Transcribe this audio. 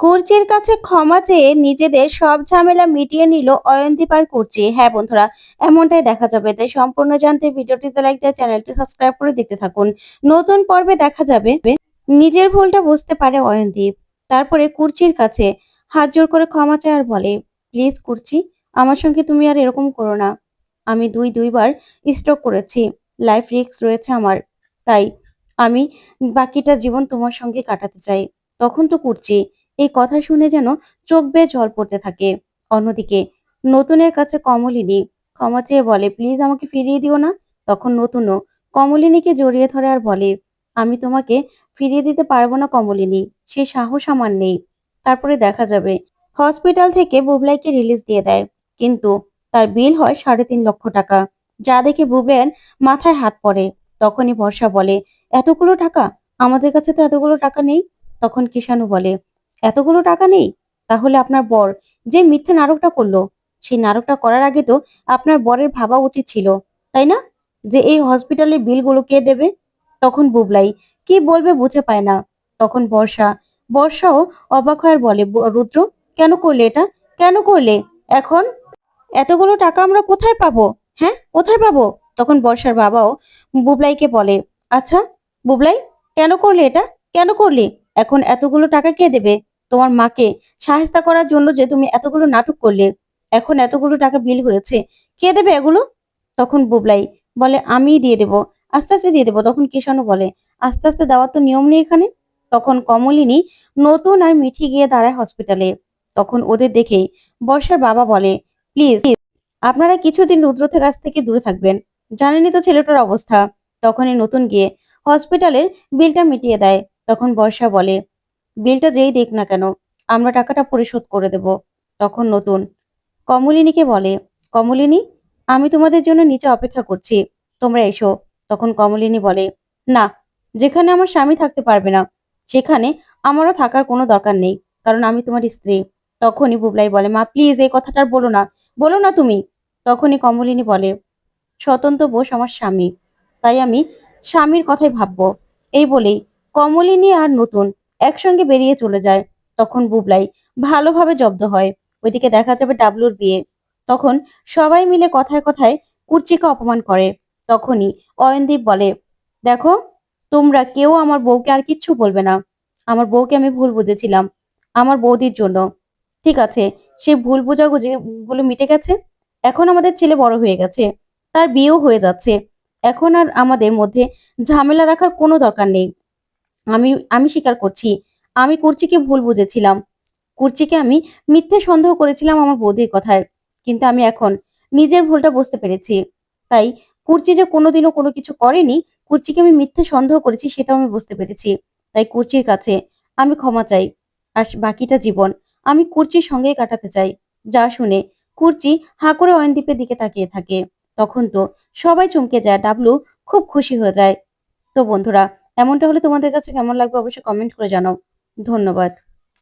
কুর্চির কাছে ক্ষমা চেয়ে নিজেদের সব ঝামেলা মিটিয়ে নিল অয়নদীপ আর কুর্চি হ্যাঁ বন্ধুরা, এমনটাই দেখা যাবে। তাই সম্পূর্ণ জানতে ভিডিওটিতে লাইক দিয়ে চ্যানেলটি সাবস্ক্রাইব করে দেখতে থাকুন। নতুন পর্বে দেখা যাবে। নিজের ভুলটা বুঝতে পারে অয়নদীপ। তারপরে কুর্চির কাছে হাত জোর করে ক্ষমা চায় আর বলে প্লিজ কুর্চি আমার সঙ্গে তুমি আর এরকম করো না। আমি দুই দুইবার স্ট্রোক করেছি। লাইফ রিস্ক রয়েছে আমার। তাই আমি বাকিটা জীবন তোমার সঙ্গে কাটাতে চাই। তখন তো কুর্চি এই কথা শুনে যেন চোখ বেয়ে জল পড়তে থাকে। অন্যদিকে, নতুনের কাছে কমলিনী ক্ষমা চেয়ে বলে প্লিজ আমাকে ফিরিয়ে দিও না। তখন নতুনও কমলিনীকে জড়িয়ে ধরে আর বলে, আমি তোমাকে ফিরিয়ে দিতে পারব না কমলিনী, সে সাহস আমার নেই। তারপরে দেখা যাবে, হসপিটাল থেকে বুবলাইকে রিলিজ দিয়ে দেয়। কিন্তু তার বিল হয় সাড়ে তিন লক্ষ টাকা। যা দেখে বুবলাইয়ের মাথায় হাত পড়ে। তখনই বর্ষা বলে, এতগুলো টাকা? আমাদের কাছে তো এতগুলো টাকা নেই? তখন কিষানু বলে এতগুলো টাকা নেই? তাহলে আপনার বর যে মিথ্যে নাটকটা করল, সেই নাটকটা করার আগে তো আপনার বরের ভাবা উচিত ছিল, তাই না? যে এই হসপিটালের বিলগুলো কে দেবে? তখন বুবলাই, কি বলবে বুঝে পায় না। তখন বর্ষা, বর্ষাও অবাক হয়ে বলে, "ব- রুদ্র, কেন করলে এটা? কেন করলে? এখন এতগুলো টাকা আমরা কোথায় পাবো? হ্যাঁ কোথায় পাবো? তখন বর্ষার বাবাও বুবলাইকে বলে আচ্ছা বুবলাই, কেন করলে এটা? কেন করলে? এখন এতগুলো টাকা কে দেবে? তোমার মাকে সাহায্য করার জন্য যে তুমি এতগুলো নাটক করলে, এখন এতগুলো টাকা বিল হয়েছে, কে দেবে এগুলো? তখন বুবলাই বলে আমিই দিয়ে দেবো, আস্তে আস্তে দিয়ে দেবো। তখন কিষানও বলে, আস্তে আস্তে দেওয়ার তো নিয়ম নেই এখানে। তখন কমলিনী নতুন আর মিঠি গিয়ে দাঁড়ায় হসপিটালে তখন ওদের দেখেই বর্ষার বাবা বলে প্লিজ আপনারা কিছুদিন রুদ্রথের কাছ থেকে দূরে থাকবেন। জানেনই তো ছেলেটার অবস্থা। তখনই নতুন গিয়ে হসপিটালের বিলটা মিটিয়ে দেয়। তখন বর্ষা বলে বিলটা যেই দেখ না কেন, আমরা টাকাটা পরিশোধ করে দেব। তখন নতুন, কমলিনীকে বলে, কমলিনী, আমি তোমাদের জন্য নিচে অপেক্ষা করছি, তোমরা এসো। তখন কমলিনী বলে, না, যেখানে আমার স্বামী থাকতে পারবে না, সেখানে আমারও থাকার কোনো দরকার নেই, কারণ আমি তোমার স্ত্রী। তখনই বুবলাই বলে, মা প্লিজ এই কথাটা বলো না বলো না তুমি। তখনই কমলিনী বলে, স্বতন্ত্র বোস আমার স্বামী, তাই আমি স্বামীর কথাই ভাববো। এই বলেই কমলিনী আর নতুন একসঙ্গে বেরিয়ে চলে যায়। তখন বুবলাই ভালোভাবে জব্দ হয়। ওইদিকে দেখা যাবে ডাবলুর বিয়ে। তখন সবাই মিলে কথায় কথায় কুর্চিকে অপমান করে। তখনই অয়নদীপ বলে, দেখো, তোমরা কেউ আমার বউকে আর কিচ্ছু বলবে না। আমার বউকে আমি ভুল বুঝেছিলাম। আমার বৌদির জন্য। ঠিক আছে, সে ভুল বোঝাবুঝি গুলো মিটে গেছে। এখন আমাদের ছেলে বড় হয়ে গেছে। তার বিয়েও হয়ে যাচ্ছে। এখন আর আমাদের মধ্যে ঝামেলা রাখার কোনো দরকার নেই। আমি আমি স্বীকার করছি। আমি কুর্চিকে ভুল বুঝেছিলাম। কুর্চিকে আমি মিথ্যে সন্দেহ করেছিলাম আমার বৌদির কথায়। কিন্তু আমি এখন নিজের ভুলটা বুঝতে পেরেছি। তাই কুর্চি যে কোনোদিনও কোনো কিছু করেনি, কুর্চিকে আমি মিথ্যে সন্দেহ করেছি সেটাও আমি বুঝতে পেরেছি। তাই কুর্চির কাছে আমি ক্ষমা চাই। আর বাকিটা জীবন আমি কুর্চির সঙ্গেই কাটাতে চাই। যা শুনে কুর্চি হাঁ করে অয়নদীপের দিকে তাকিয়ে থাকে। তখন তো সবাই চমকে যায়, ডাবলু খুব খুশি হয়ে যায়। তো বন্ধুরা এমনটা হলে তোমাদের কাছে কেমন লাগবে অবশ্যই কমেন্ট করে জানাও। ধন্যবাদ।